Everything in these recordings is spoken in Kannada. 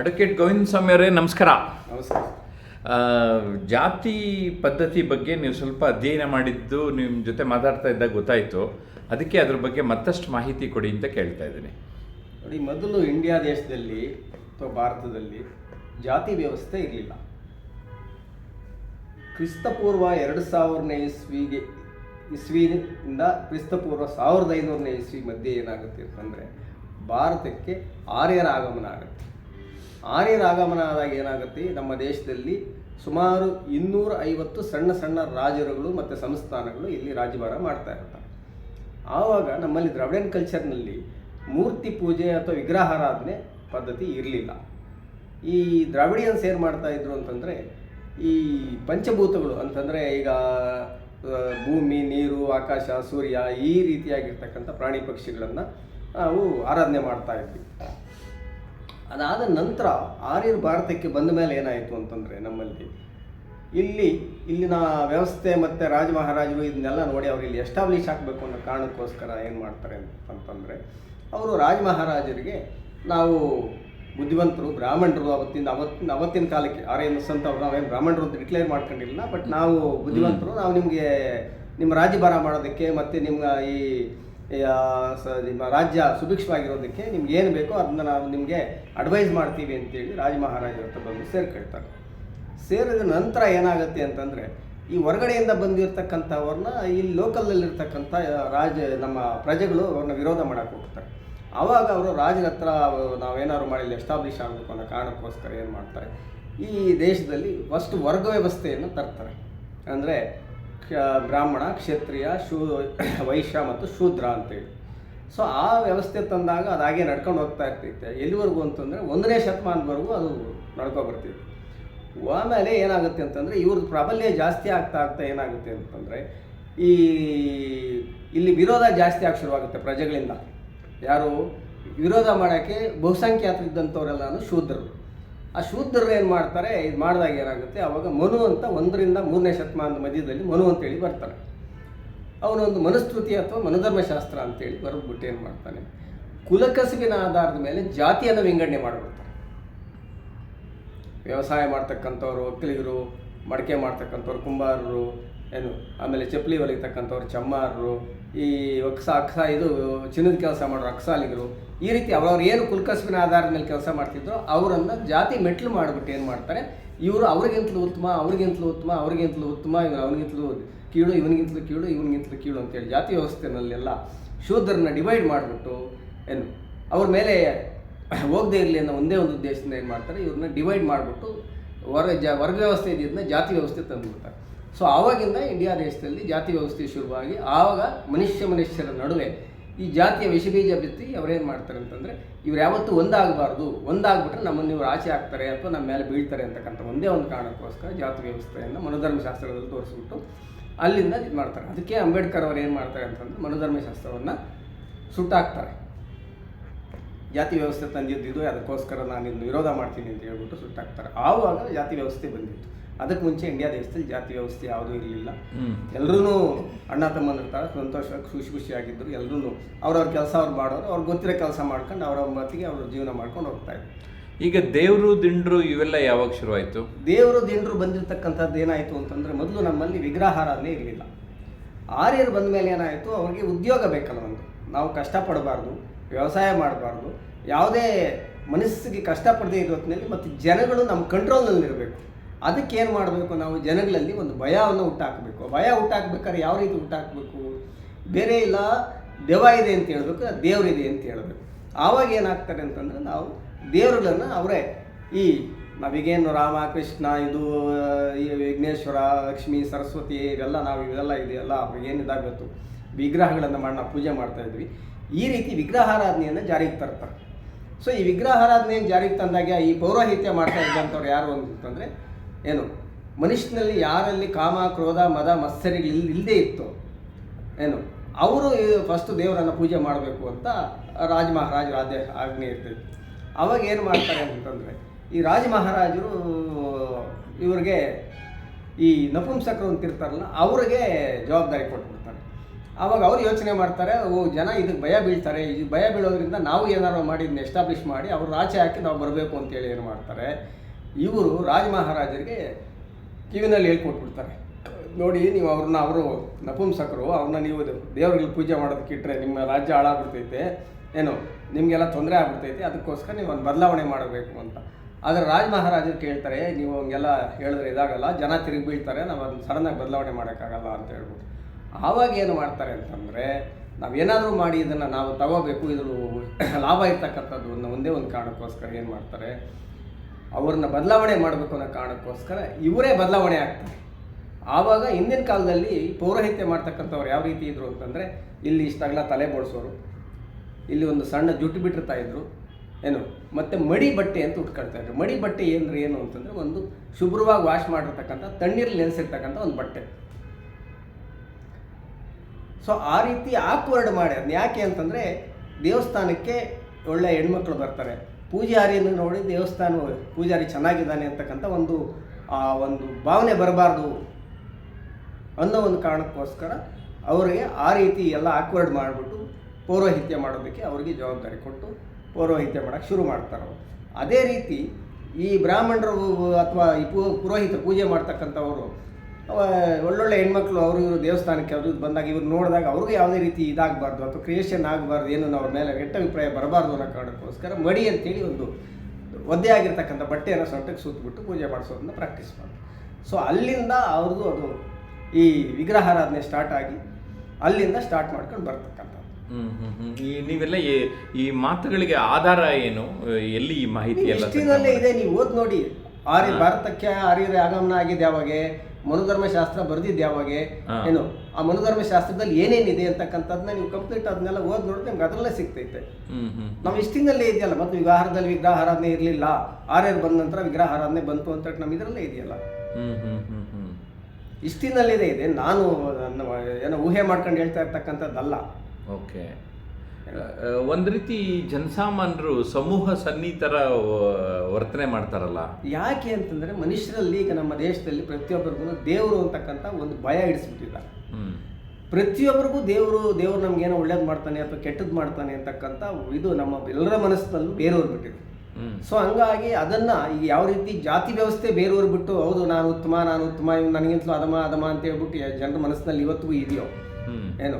ಅಡ್ವೊಕೇಟ್ ಗೋವಿಂದ ಸ್ವಾಮಿ ಅವರೇ ನಮಸ್ಕಾರ. ನಮಸ್ಕಾರ. ಜಾತಿ ಪದ್ಧತಿ ಬಗ್ಗೆ ನೀವು ಸ್ವಲ್ಪ ಅಧ್ಯಯನ ಮಾಡಿದ್ದು ನಿಮ್ಮ ಜೊತೆ ಮಾತಾಡ್ತಾ ಇದ್ದಾಗ ಗೊತ್ತಾಯಿತು. ಅದಕ್ಕೆ ಅದ್ರ ಬಗ್ಗೆ ಮತ್ತಷ್ಟು ಮಾಹಿತಿ ಕೊಡಿ ಅಂತ ಕೇಳ್ತಾ ಇದ್ದೀನಿ. ನೋಡಿ ಮೊದಲು ಇಂಡಿಯಾ ದೇಶದಲ್ಲಿ ಅಥವಾ ಭಾರತದಲ್ಲಿ ಜಾತಿ ವ್ಯವಸ್ಥೆ ಇರಲಿಲ್ಲ. ಕ್ರಿಸ್ತಪೂರ್ವ ಎರಡು ಸಾವಿರನೇ ಇಸ್ವಿಗೆ ಇಸ್ವಿನಿಂದ ಕ್ರಿಸ್ತಪೂರ್ವ ಸಾವಿರದ ಐನೂರನೇ ಇಸ್ವಿ ಮಧ್ಯೆ ಏನಾಗುತ್ತೆ ಅಂತಂದರೆ ಭಾರತಕ್ಕೆ ಆರ್ಯರ ಆಗಮನ ಆಗುತ್ತೆ. ಆರ್ಯರ ಆಗಮನ ಆದಾಗ ಏನಾಗುತ್ತೆ? ನಮ್ಮ ದೇಶದಲ್ಲಿ ಸುಮಾರು ಇನ್ನೂರ ಐವತ್ತು ಸಣ್ಣ ಸಣ್ಣ ರಾಜರುಗಳು ಮತ್ತು ಸಂಸ್ಥಾನಗಳು ಇಲ್ಲಿ ರಾಜ್ಯಭಾರ ಮಾಡ್ತಾ ಇರ್ತಾರೆ ಆವಾಗ ನಮ್ಮಲ್ಲಿ ದ್ರಾವಿಡಿಯನ್ ಕಲ್ಚರ್ನಲ್ಲಿ ಮೂರ್ತಿ ಪೂಜೆ ಅಥವಾ ವಿಗ್ರಹಾರಾಧನೆ ಪದ್ಧತಿ ಇರಲಿಲ್ಲ. ಈ ದ್ರಾವಿಡಿಯನ್ಸ್ ಏನು ಮಾಡ್ತಾ ಇದ್ರು ಅಂತಂದರೆ, ಈ ಪಂಚಭೂತಗಳು ಅಂತಂದರೆ ಈಗ ಭೂಮಿ, ನೀರು, ಆಕಾಶ, ಸೂರ್ಯ ಈ ರೀತಿಯಾಗಿರ್ತಕ್ಕಂಥ ಪ್ರಾಣಿ ಪಕ್ಷಿಗಳನ್ನು ನಾವು ಆರಾಧನೆ ಮಾಡ್ತಾ ಇದ್ವಿ. ಅದಾದ ನಂತರ ಆರ್ಯರು ಭಾರತಕ್ಕೆ ಬಂದ ಮೇಲೆ ಏನಾಯಿತು ಅಂತಂದರೆ ನಮ್ಮಲ್ಲಿ ಇಲ್ಲಿ ಇಲ್ಲಿನ ವ್ಯವಸ್ಥೆ ಮತ್ತು ರಾಜ ಮಹಾರಾಜರು ಇದನ್ನೆಲ್ಲ ನೋಡಿ ಅವ್ರು ಇಲ್ಲಿ ಎಸ್ಟಾಬ್ಲಿಷ್ ಆಗಬೇಕು ಅನ್ನೋ ಕಾರಣಕ್ಕೋಸ್ಕರ ಏನು ಮಾಡ್ತಾರೆ ಅಂತಂದರೆ ಅವರು ರಾಜ ಮಹಾರಾಜರಿಗೆ ನಾವು ಬುದ್ಧಿವಂತರು ಬ್ರಾಹ್ಮಣರು ಅವತ್ತಿನ ಅವತ್ತಿನ ಅವತ್ತಿನ ಕಾಲಕ್ಕೆ ಆರ್ಯನ್ ಅಂತ ಅವ್ರು ನಾವೇನು ಬ್ರಾಹ್ಮಣರು ಅಂತ ಡಿಕ್ಲೇರ್ ಮಾಡ್ಕೊಂಡಿಲ್ಲ ಬಟ್ ನಾವು ಬುದ್ಧಿವಂತರು ನಾವು ನಿಮಗೆ ನಿಮ್ಮ ರಾಜ್ಯಭಾರ ಮಾಡೋದಕ್ಕೆ ಮತ್ತು ನಿಮ್ಮ ಈ ನಿಮ್ಮ ರಾಜ್ಯ ಸುಭಿಕ್ಷವಾಗಿರೋದಕ್ಕೆ ನಿಮ್ಗೆ ಏನು ಬೇಕೋ ಅದನ್ನ ನಾವು ನಿಮಗೆ ಅಡ್ವೈಸ್ ಮಾಡ್ತೀವಿ ಅಂತೇಳಿ ರಾಜ ಮಹಾರಾಜರ ಹತ್ರ ಬಂದು ಸೇರ್ಕೊಳ್ತಾರೆ ಸೇರಿದ ನಂತರ ಏನಾಗುತ್ತೆ ಅಂತಂದರೆ, ಈ ಹೊರಗಡೆಯಿಂದ ಬಂದಿರತಕ್ಕಂಥವ್ರನ್ನ ಇಲ್ಲಿ ಲೋಕಲಲ್ಲಿರ್ತಕ್ಕಂಥ ರಾಜ, ನಮ್ಮ ಪ್ರಜೆಗಳು ಅವ್ರನ್ನ ವಿರೋಧ ಮಾಡಕ್ಕೆ ಹೋಗ್ತಾರೆ. ಆವಾಗ ಅವರು ರಾಜನ ಹತ್ರ ನಾವೇನಾದ್ರು ಮಾಡಿ ಎಸ್ಟಾಬ್ಲಿಷ್ ಆಗಬೇಕು ಅನ್ನೋ ಕಾರಣಕ್ಕೋಸ್ಕರ ಏನು ಮಾಡ್ತಾರೆ, ಈ ದೇಶದಲ್ಲಿ ಫಸ್ಟ್ ವರ್ಗ ವ್ಯವಸ್ಥೆಯನ್ನು ತರ್ತಾರೆ. ಅಂದರೆ ಬ್ರಾಹ್ಮಣ, ಕ್ಷತ್ರಿಯ, ಶೂ, ವೈಶ್ಯ ಮತ್ತು ಶೂದ್ರ ಅಂತೇಳಿ. ಸೊ ಆ ವ್ಯವಸ್ಥೆ ತಂದಾಗ ಅದು ಹಾಗೆ ನಡ್ಕೊಂಡು ಹೋಗ್ತಾ ಇರ್ತೈತೆ. ಎಲ್ಲಿವರೆಗೂ ಅಂತಂದರೆ ಒಂದನೇ ಶತಮಾನದವರೆಗೂ ಅದು ನಡ್ಕೊ ಬರ್ತಿತ್ತು. ಆಮೇಲೆ ಏನಾಗುತ್ತೆ ಅಂತಂದರೆ ಇವ್ರದ್ದು ಪ್ರಾಬಲ್ಯ ಜಾಸ್ತಿ ಆಗ್ತಾ ಆಗ್ತಾ ಏನಾಗುತ್ತೆ ಅಂತಂದರೆ ಈ ಇಲ್ಲಿ ವಿರೋಧ ಜಾಸ್ತಿ ಆಗಿ ಶುರುವಾಗುತ್ತೆ ಪ್ರಜೆಗಳಿಂದ. ಯಾರು ವಿರೋಧ ಮಾಡೋಕ್ಕೆ ಬಹುಸಂಖ್ಯಾತರಿದ್ದಂಥವರೆಲ್ಲನೂ ಶೂದ್ರರು. ಆ ಶೂದ್ರರು ಏನು ಮಾಡ್ತಾರೆ, ಇದು ಮಾಡಿದಾಗ ಏನಾಗುತ್ತೆ, ಅವಾಗ ಮನು ಅಂತ ಒಂದರಿಂದ ಮೂರನೇ ಶತಮಾನದ ಮಧ್ಯದಲ್ಲಿ ಮನು ಅಂತೇಳಿ ಬರ್ತಾರೆ. ಅವನೊಂದು ಮನುಸ್ತುತಿ ಅಥವಾ ಮನುಧರ್ಮಶಾಸ್ತ್ರ ಅಂತೇಳಿ ಬರೆದ್ಬಿಟ್ಟು ಏನು ಮಾಡ್ತಾನೆ ಕುಲಕಸುಬಿನ ಆಧಾರದ ಮೇಲೆ ಜಾತಿಯನ್ನು ವಿಂಗಡಣೆ ಮಾಡಿಬಿಡ್ತಾರೆ ವ್ಯವಸಾಯ ಮಾಡ್ತಕ್ಕಂಥವ್ರು, ಒಕ್ಕಲಿಗರು, ಮಡಿಕೆ ಮಾಡ್ತಕ್ಕಂಥವ್ರು, ಕುಂಬಾರರು, ಏನು, ಆಮೇಲೆ ಚಪ್ಪಲಿ ಹೊಲಿತಕ್ಕಂಥವ್ರು, ಚಮ್ಮಾರರು, ಈ ಒಕ್ಸ ಅಕ್ಸ, ಇದು, ಚಿನ್ನದ ಕೆಲಸ ಮಾಡೋರು ಅಕ್ಸಾಲಿಗರು ಈ ರೀತಿ ಅವ್ರವ್ರು ಏನು ಕುಲ್ಕಸ್ಬಿನ ಆಧಾರದ ಮೇಲೆ ಕೆಲಸ ಮಾಡ್ತಿದ್ರು ಅವರನ್ನು ಜಾತಿ ಮೆಟ್ಲು ಮಾಡಿಬಿಟ್ಟು ಏನು ಮಾಡ್ತಾರೆ? ಇವರು ಅವ್ರಿಗಿಂತಲೂ ಉತ್ತಮ ಅವ್ರಿಗಿಂತಲೂ ಉತ್ತಮ ಅವ್ರಿಗಿಂತಲೂ ಉತ್ತಮ, ಇವ್ರು ಅವನಿಗಿಂತಲೂ ಕೀಳು, ಇವನಿಗಿಂತಲೂ ಕೀಳು ಇವನಿಗಿಂತಲೂ ಕೀಳು ಅಂತೇಳಿ ಜಾತಿ ವ್ಯವಸ್ಥೆನಲ್ಲೆಲ್ಲ ಶೂದ್ರನ್ನ ಡಿವೈಡ್ ಮಾಡಿಬಿಟ್ಟು ಏನು, ಅವ್ರ ಮೇಲೆ ಹೋಗದೇ ಇರಲಿ ಅನ್ನೋ ಒಂದೇ ಒಂದು ಉದ್ದೇಶದಿಂದ ಏನು ಮಾಡ್ತಾರೆ? ಇವ್ರನ್ನ ಡಿವೈಡ್ ಮಾಡಿಬಿಟ್ಟು ವರ್ಗ ಜ, ವರ್ಗ ವ್ಯವಸ್ಥೆ ಇದ್ದಿದ್ದನ್ನ ಜಾತಿ ವ್ಯವಸ್ಥೆ ತಂದುಬಿಡ್ತಾರೆ. ಸೊ ಆವಾಗಿಂದ ಇಂಡಿಯಾ ದೇಶದಲ್ಲಿ ಜಾತಿ ವ್ಯವಸ್ಥೆ ಶುರುವಾಗಿ, ಆವಾಗ ಮನುಷ್ಯ ಮನುಷ್ಯರ ನಡುವೆ ಈ ಜಾತಿಯ ವಿಷಬೀಜ ಬಿತ್ತಿ ಅವರೇನು ಮಾಡ್ತಾರೆ ಅಂತಂದರೆ, ಇವ್ರು ಯಾವತ್ತೂ ಒಂದಾಗಬಾರ್ದು. ಒಂದಾಗ್ಬಿಟ್ರೆ ನಮ್ಮನ್ನು ಇವ್ರು ಆಚೆ ಆಗ್ತಾರೆ ಅಥವಾ ನಮ್ಮ ಮೇಲೆ ಬೀಳ್ತಾರೆ ಅಂತಕ್ಕಂಥ ಒಂದೇ ಒಂದು ಕಾರಣಕ್ಕೋಸ್ಕರ ಜಾತಿ ವ್ಯವಸ್ಥೆಯನ್ನು ಮನೋಧರ್ಮಶಾಸ್ತ್ರದಲ್ಲಿ ತೋರಿಸ್ಬಿಟ್ಟು ಅಲ್ಲಿಂದ ಇದು ಮಾಡ್ತಾರೆ. ಅದಕ್ಕೆ ಅಂಬೇಡ್ಕರ್ ಅವರು ಏನು ಮಾಡ್ತಾರೆ ಅಂತಂದ್ರೆ ಮನೋಧರ್ಮಶಾಸ್ತ್ರವನ್ನು ಸುಟ್ಟಾಕ್ತಾರೆ. ಜಾತಿ ವ್ಯವಸ್ಥೆ ತಂದಿದ್ದು ಅದಕ್ಕೋಸ್ಕರ ನಾನು ಇನ್ನು ವಿರೋಧ ಮಾಡ್ತೀನಿ ಅಂತ ಹೇಳ್ಬಿಟ್ಟು ಸುಟ್ಟಾಕ್ತಾರೆ. ಆವಾಗ ಜಾತಿ ವ್ಯವಸ್ಥೆ ಬಂದಿತ್ತು. ಅದಕ್ಕೆ ಮುಂಚೆ ಇಂಡಿಯಾ ದೇಶದಲ್ಲಿ ಜಾತಿ ವ್ಯವಸ್ಥೆ ಯಾವುದೂ ಇರಲಿಲ್ಲ. ಎಲ್ಲರೂ ಅಣ್ಣ ತಮ್ಮಂದಿರ್ತಾರೆ ಸಂತೋಷವಾಗಿ ಖುಷಿ ಖುಷಿಯಾಗಿದ್ದರು ಎಲ್ಲರೂ ಅವ್ರವ್ರ ಕೆಲಸ ಅವ್ರು ಮಾಡೋರು ಅವ್ರಿಗೆ ಗೊತ್ತಿರೋ ಕೆಲಸ ಮಾಡ್ಕೊಂಡು ಅವರ ಮತ್ತಿಗೆ ಅವ್ರ ಜೀವನ ಮಾಡ್ಕೊಂಡು ಹೋಗ್ತಾ ಇದ್ರು. ಈಗ ದೇವರು ದಿಂಡ್ರು ಇವೆಲ್ಲ ಯಾವಾಗ ಶುರುವಾಯಿತು? ದೇವರು ದಿಂಡ್ರು ಬಂದಿರತಕ್ಕಂಥದ್ದು ಏನಾಯಿತು ಅಂತಂದರೆ ಮೊದಲು ನಮ್ಮಲ್ಲಿ ವಿಗ್ರಹಾರಾಧನೆ ಇರಲಿಲ್ಲ. ಆರ್ಯರು ಬಂದ ಮೇಲೆ ಏನಾಯಿತು ಅವ್ರಿಗೆ ಉದ್ಯೋಗ ಬೇಕಲ್ಲ ಒಂದು. ನಾವು ಕಷ್ಟಪಡಬಾರ್ದು ವ್ಯವಸಾಯ ಮಾಡಬಾರ್ದು ಯಾವುದೇ ಮನಸ್ಸಿಗೆ ಕಷ್ಟಪಡದೇ ಇರೋ ಹೊತ್ತಿನಲ್ಲಿ ಮತ್ತು ಜನಗಳು ನಮ್ಮ ಕಂಟ್ರೋಲ್ನಲ್ಲಿರಬೇಕು ಏನು ಮಾಡಬೇಕು ನಾವು? ಜನಗಳಲ್ಲಿ ಒಂದು ಭಯವನ್ನು ಹುಟ್ಟಾಕಬೇಕು. ಭಯ ಹುಟ್ಟಾಕ್ಬೇಕಾದ್ರೆ ಯಾವ ರೀತಿ ಹುಟ್ಟಾಕಬೇಕು? ಬೇರೆ ಇಲ್ಲ ದೆವ ಇದೆ ಅಂತ ಹೇಳಬೇಕು ದೇವರಿದೆ ಅಂತ ಹೇಳಬೇಕು. ಆವಾಗ ಏನಾಗ್ತಾರೆ ಅಂತಂದರೆ ನಾವು ದೇವರುಗಳನ್ನು ಅವರೇ, ಈ ನಾವೀಗೇನು ರಾಮ, ಕೃಷ್ಣ, ಇದು ಈ ವಿಘ್ನೇಶ್ವರ, ಲಕ್ಷ್ಮೀ, ಸರಸ್ವತಿ, ಇವೆಲ್ಲ ನಾವು ಇವೆಲ್ಲ ಇದೆಯಲ್ಲ ಅವ್ರಿಗೇನು ಇದಾಗಬೇಕು? ವಿಗ್ರಹಗಳನ್ನು ಮಾಡಿ, ನಾವು ಪೂಜೆ ಮಾಡ್ತಾ ಇದ್ವಿ. ಈ ರೀತಿ ವಿಗ್ರಹಾರಾಧನೆಯನ್ನು ಜಾರಿಗೆ ತರ್ತಾರೆ. ಸೊ ಈ ವಿಗ್ರಹಾರಾಧನೆಯನ್ನು ಜಾರಿಗೆ ತಂದಾಗ ಈ ಪೌರೋಹಿತ್ಯ ಮಾಡ್ತಾ ಇದ್ದಂಥವ್ರು ಯಾರು ಅಂತಂದರೆ ಏನು? ಮನುಷ್ಯನಲ್ಲಿ ಯಾರಲ್ಲಿ ಕಾಮ, ಕ್ರೋಧ, ಮದ ಮತ್ಸರಿಗೆ ಇಲ್ಲಿ ಇಲ್ಲದೇ ಇತ್ತು? ಏನು? ಅವರು ಫಸ್ಟ್ ದೇವರನ್ನು ಪೂಜೆ ಮಾಡಬೇಕು ಅಂತ ರಾಜ ಮಹಾರಾಜರ ಆದ್ಯ, ಆಜ್ಞೆ ಇರ್ತದೆ. ಅವಾಗ ಏನು ಮಾಡ್ತಾರೆ ಅಂತಂದರೆ, ಈ ರಾಜ ಮಹಾರಾಜರು ಇವ್ರಿಗೆ ಈ ನಪುಂಸಕರು ಅಂತ ಇರ್ತಾರಲ್ಲ, ಅವ್ರಿಗೆ ಜವಾಬ್ದಾರಿ ಕೊಟ್ಬಿಡ್ತಾರೆ. ಆವಾಗ ಅವ್ರು ಯೋಚನೆ ಮಾಡ್ತಾರೆ, ಓ, ಜನ ಇದಕ್ಕೆ ಭಯ ಬೀಳ್ತಾರೆ, ಈ ಭಯ ಬೀಳೋದ್ರಿಂದ ನಾವು ಏನಾರು ಮಾಡಿ ಇದನ್ನ ಎಸ್ಟಾಬ್ಲಿಷ್ ಮಾಡಿ, ಅವ್ರು ಆಚೆ ಹಾಕಿ ನಾವು ಬರಬೇಕು ಅಂತೇಳಿ ಏನು ಮಾಡ್ತಾರೆ ಇವರು ರಾಜ ಮಹಾರಾಜರಿಗೆ ಕಿವಿನಲ್ಲಿ ಹೇಳ್ಕೊಟ್ಬಿಡ್ತಾರೆ. ನೋಡಿ, ನೀವು ಅವ್ರನ್ನ, ಅವರು ನಪುಂಸಕರು, ಅವ್ರನ್ನ ನೀವು ದೇವ್ರಿಗೆ ಪೂಜೆ ಮಾಡೋದಕ್ಕೆ ಇಟ್ಟರೆ ನಿಮ್ಮ ರಾಜ್ಯ ಹಾಳಾಗ್ಬಿಡ್ತೈತೆ, ಏನು, ನಿಮಗೆಲ್ಲ ತೊಂದರೆ ಆಗ್ಬಿಡ್ತೈತೆ, ಅದಕ್ಕೋಸ್ಕರ ನೀವು ಒಂದು ಬದಲಾವಣೆ ಮಾಡಬೇಕು ಅಂತ. ಆದರೆ ರಾಜ ಮಹಾರಾಜರು ಕೇಳ್ತಾರೆ, ನೀವು ಹಂಗೆಲ್ಲ ಹೇಳಿದ್ರೆ ಇದಾಗಲ್ಲ, ಜನ ತಿರುಗಿ ಬೀಳ್ತಾರೆ, ನಾವು ಅದನ್ನು ಸಡನ್ನಾಗಿ ಬದಲಾವಣೆ ಮಾಡೋಕ್ಕಾಗಲ್ಲ ಅಂತ ಹೇಳ್ಬೋದು ಆವಾಗ ಏನು ಮಾಡ್ತಾರೆ ಅಂತಂದರೆ, ನಾವೇನಾದರೂ ಮಾಡಿ ಇದನ್ನು ನಾವು ತಗೋಬೇಕು ಇದ್ರ ಲಾಭ ಇರ್ತಕ್ಕಂಥದ್ದು ಅನ್ನೋ ಒಂದೇ ಒಂದು ಕಾರಣಕ್ಕೋಸ್ಕರ ಏನು ಮಾಡ್ತಾರೆ ಅವ್ರನ್ನ ಬದಲಾವಣೆ ಮಾಡಬೇಕು ಅನ್ನೋ ಕಾರಣಕ್ಕೋಸ್ಕರ ಇವರೇ ಬದಲಾವಣೆ ಆಗ್ತಾರೆ. ಆವಾಗ ಹಿಂದಿನ ಕಾಲದಲ್ಲಿ ಪೌರೋಹಿತ್ಯ ಮಾಡ್ತಕ್ಕಂಥವ್ರು ಯಾವ ರೀತಿ ಇದ್ರು ಅಂತಂದರೆ, ಇಲ್ಲಿ ಇಷ್ಟಾಗಲ ತಲೆ ಬೋಡಿಸೋರು ಇಲ್ಲಿ ಒಂದು ಸಣ್ಣ ಜುಟ್ಟು ಬಿಟ್ಟಿರ್ತಾ ಇದ್ರು, ಏನು, ಮತ್ತು ಮಡಿ ಬಟ್ಟೆ ಅಂತ ಉಟ್ಕೊಳ್ತಾ ಇದ್ರು. ಮಡಿ ಬಟ್ಟೆ ಏನ್ರಿ ಏನು ಅಂತಂದರೆ ಒಂದು ಶುಭ್ರವಾಗಿ ವಾಶ್ ಮಾಡಿರ್ತಕ್ಕಂಥ ತಣ್ಣೀರಲ್ಲಿ ನೆನೆಸಿರ್ತಕ್ಕಂಥ ಒಂದು ಬಟ್ಟೆ. ಸೊ ಆ ರೀತಿ ಆಕ್ವರ್ಡ್ ಮಾಡಿ ಅದನ್ನ ಯಾಕೆ ಅಂತಂದರೆ ದೇವಸ್ಥಾನಕ್ಕೆ ಒಳ್ಳೆ ಹೆಣ್ಮಕ್ಳು ಬರ್ತಾರೆ. ಪೂಜಾರಿಯನ್ನು ನೋಡಿ ದೇವಸ್ಥಾನ ಪೂಜಾರಿ ಚೆನ್ನಾಗಿದ್ದಾನೆ ಅಂತಕ್ಕಂಥ ಒಂದು, ಆ ಒಂದು ಭಾವನೆ ಬರಬಾರ್ದು ಅನ್ನೋ ಒಂದು ಕಾರಣಕ್ಕೋಸ್ಕರ ಅವರಿಗೆ ಆ ರೀತಿ ಎಲ್ಲ ಆಕ್ವರ್ಡ್ ಮಾಡಿಬಿಟ್ಟು ಪೌರೋಹಿತ್ಯ ಮಾಡೋದಕ್ಕೆ ಅವರಿಗೆ ಜವಾಬ್ದಾರಿ ಕೊಟ್ಟು ಪೌರೋಹಿತ್ಯ ಮಾಡೋಕ್ಕೆ ಶುರು ಮಾಡ್ತಾರೆ ಅದೇ ರೀತಿ ಈ ಬ್ರಾಹ್ಮಣರು ಅಥವಾ ಈ ಪುರೋಹಿತ ಪೂಜೆ ಮಾಡ್ತಕ್ಕಂಥವರು ಒಳ್ಳೊಳ್ಳೆ ಹೆಣ್ಮಕ್ಳು ಅವರು ಇವರು ದೇವಸ್ಥಾನಕ್ಕೆ ಅವರು ಬಂದಾಗ ಇವ್ರು ನೋಡಿದಾಗ ಅವ್ರಿಗೂ ಯಾವುದೇ ರೀತಿ ಇದಾಗಬಾರ್ದು ಅಥವಾ ಕ್ರಿಯೇಷನ್ ಆಗಬಾರ್ದು ಏನು ಅವ್ರ ಮೇಲೆ ಕೆಟ್ಟ ಅಭಿಪ್ರಾಯ ಬರಬಾರ್ದು ಅನ್ನೋ ಕಾರಣಕ್ಕೋಸ್ಕರ ಮಡಿ ಅಂತೇಳಿ ಒಂದು ಒದ್ದೆ ಆಗಿರ್ತಕ್ಕಂಥ ಬಟ್ಟೆಯನ್ನು ಸೊಂಟಕ್ಕೆ ಸುತ್ತಿಬಿಟ್ಟು ಪೂಜೆ ಮಾಡಿಸೋದನ್ನ ಪ್ರಾಕ್ಟೀಸ್ ಮಾಡಿ ಸೊ ಅಲ್ಲಿಂದ ಅವ್ರದ್ದು ಅದು ಈ ವಿಗ್ರಹಾರಾಧನೆ ಸ್ಟಾರ್ಟ್ ಆಗಿ ಅಲ್ಲಿಂದ ಸ್ಟಾರ್ಟ್ ಮಾಡ್ಕೊಂಡು ಬರ್ತಕ್ಕಂಥದ್ದು. ಹ್ಞೂ ಹ್ಞೂ ಹ್ಞೂ ಈ ನೀವೆಲ್ಲ ಈ- ಈ ಮಾತುಗಳಿಗೆ ಆಧಾರ ಏನು? ಎಲ್ಲಿ ಈ ಮಾಹಿತಿ ಎಲ್ಲ ಇದೆ ನೀವು ಓದ್ ನೋಡಿ. ಆರ್ಯ ಭಾರತಕ್ಕೆ ಆರ್ಯರ ಆಗಮನ ಆಗಿದೆ ಯಾವಾಗೆ ಮನುಧರ್ಮಶಾಸ್ತ್ರ ಬರೆದಿದ್ದು ಯಾವಾಗೆ. ಏನು? ಆ ಮನುಧರ್ಮಶಾಸ್ತ್ರದಲ್ಲಿ ಏನೇನಿದೆ ಅಂತಕ್ಕಂಥದ್ದನ್ನ ನೀವು ಕಂಪ್ಲೀಟ್ ಅದನ್ನೆಲ್ಲ ಓದ್ ನೋಡಿದ್ರೆ ನಿಮ್ಗೆ ಅದರಲ್ಲೇ ಸಿಗ್ತೈತೆ. ನಾವು ಹಿಸ್ಟ್ರಿನಲ್ಲೇ ಇದೆಯಲ್ಲ ಮತ್ತು ವಿವಾಹಾರದಲ್ಲಿ ವಿಗ್ರಹ ಆರಾಧನೆ ಇರಲಿಲ್ಲ ಆರ್ಯರು ಬಂದ ನಂತರ ವಿಗ್ರಹಾರಾಧನೆ ಬಂತು ಅಂತ ನಮ್ಮ ಇದರಲ್ಲೇ ಇದೆಯಲ್ಲ. ಹಿಸ್ಟ್ರಿನಲ್ಲಿದೆ ಇದೆ ನಾನು ಏನೋ ಊಹೆ ಮಾಡ್ಕೊಂಡು ಹೇಳ್ತಾ ಇರ್ತಕ್ಕಂಥದ್ದಲ್ಲ. ಓಕೆ. ಒಂದು ರೀತಿ ಜನಸಾಮಾನ್ಯರು ಸಮೂಹ ಸನ್ನಿತರ ವರ್ತನೆ ಮಾಡ್ತಾರಲ್ಲ. ಯಾಕೆ ಅಂತಂದ್ರೆ ಮನುಷ್ಯರಲ್ಲಿ ಈಗ ನಮ್ಮ ದೇಶದಲ್ಲಿ ಪ್ರತಿಯೊಬ್ಬರಿಗೂ ದೇವರು ಅಂತಕ್ಕಂಥ ಒಂದು ಭಯ ಇಡಿಸ್ಬಿಟ್ಟಿದ್ದಾರೆ ಪ್ರತಿಯೊಬ್ಬರಿಗೂ ದೇವರು ದೇವರು ನಮ್ಗೇನೋ ಒಳ್ಳೇದು ಮಾಡ್ತಾನೆ ಅಥವಾ ಕೆಟ್ಟದ್ದು ಮಾಡ್ತಾನೆ ಅಂತಕ್ಕಂಥ ಇದು ನಮ್ಮ ಎಲ್ಲರ ಮನಸ್ಸಿನಲ್ಲೂ ಬೇರೆಯವ್ರು ಬಿಟ್ಟಿದೆ. ಸೊ ಹಂಗಾಗಿ ಅದನ್ನ ಈಗ ಯಾವ ರೀತಿ ಜಾತಿ ವ್ಯವಸ್ಥೆ ಬೇರೆಯವ್ರು ಬಿಟ್ಟು ಹೌದು ನಾನು ಉತ್ತಮ ನಾನು ಉತ್ತಮ ನನಗಿಂತಲೂ ಅದಮ ಅದಮ ಅಂತ ಹೇಳ್ಬಿಟ್ಟು ಜನರ ಮನಸ್ಸಿನಲ್ಲಿ ಇವತ್ತಿಗೂ ಇದೆಯೋ? ಏನು?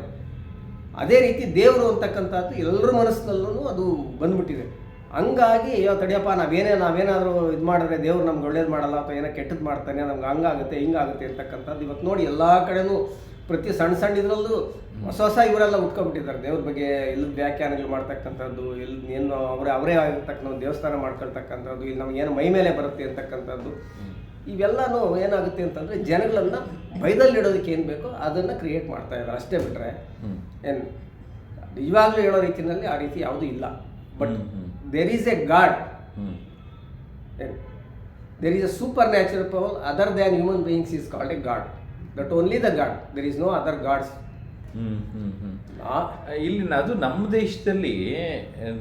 ಅದೇ ರೀತಿ ದೇವರು ಅಂತಕ್ಕಂಥದ್ದು ಎಲ್ಲರ ಮನಸ್ಸಿನಲ್ಲೂ ಅದು ಬಂದ್ಬಿಟ್ಟಿದೆ. ಹಂಗಾಗಿ, ಅಯ್ಯೋ ತಡಿಯಪ್ಪ, ನಾವೇನೇ, ನಾವೇನಾದರೂ ಇದು ಮಾಡಿದ್ರೆ ದೇವ್ರು ನಮ್ಗೆ ಒಳ್ಳೇದು ಮಾಡಲ್ಲ ಅಥವಾ ಏನೋ ಕೆಟ್ಟದ್ದು ಮಾಡ್ತಾನೆ, ನಮ್ಗೆ ಹಂಗಾಗುತ್ತೆ, ಹಿಂಗಾಗುತ್ತೆ ಅಂತಕ್ಕಂಥದ್ದು ಇವತ್ತು ನೋಡಿ ಎಲ್ಲ ಕಡೆನೂ ಪ್ರತಿ ಸಣ್ಣ ಸಣ್ಣ ಇದರಲ್ಲೂ ಹೊಸ ಹೊಸ ಇವರೆಲ್ಲ ಉಟ್ಕೊಂಡ್ಬಿಟ್ಟಿದ್ದಾರೆ. ದೇವ್ರ ಬಗ್ಗೆ ಇಲ್ಲಿ ವ್ಯಾಖ್ಯಾನಗಳು ಮಾಡ್ತಕ್ಕಂಥದ್ದು ಇಲ್ಲಿ ಏನು ಅವರೇ ಅವರೇ ಆಗಿರ್ತಕ್ಕಂಥ ದೇವಸ್ಥಾನ ಮಾಡ್ಕೊಳ್ತಕ್ಕಂಥದ್ದು, ಇಲ್ಲಿ ನಮಗೇನು ಮೈ ಮೇಲೆ ಬರುತ್ತೆ ಅಂತಕ್ಕಂಥದ್ದು. ಇವೆಲ್ಲನೂ ಏನಾಗುತ್ತೆ ಅಂತಂದರೆ ಜನಗಳನ್ನ ಭಯದಲ್ಲಿಡೋದಕ್ಕೆ ಏನು ಬೇಕೋ ಅದನ್ನು ಕ್ರಿಯೇಟ್ ಮಾಡ್ತಾ ಇದ್ದಾರೆ. ಅಷ್ಟೇ ಬಿಟ್ಟರೆ ಏನು ಇವಾಗಲೂ ಹೇಳೋ ರೀತಿಯಲ್ಲಿ ಆ ರೀತಿ ಯಾವುದೂ ಇಲ್ಲ. But. There is a God there is a supernatural power other than human beings is called a God that only the God there is no other gods ಇಲ್ಲಿ ಅದು ನಮ್ಮ ದೇಶದಲ್ಲಿ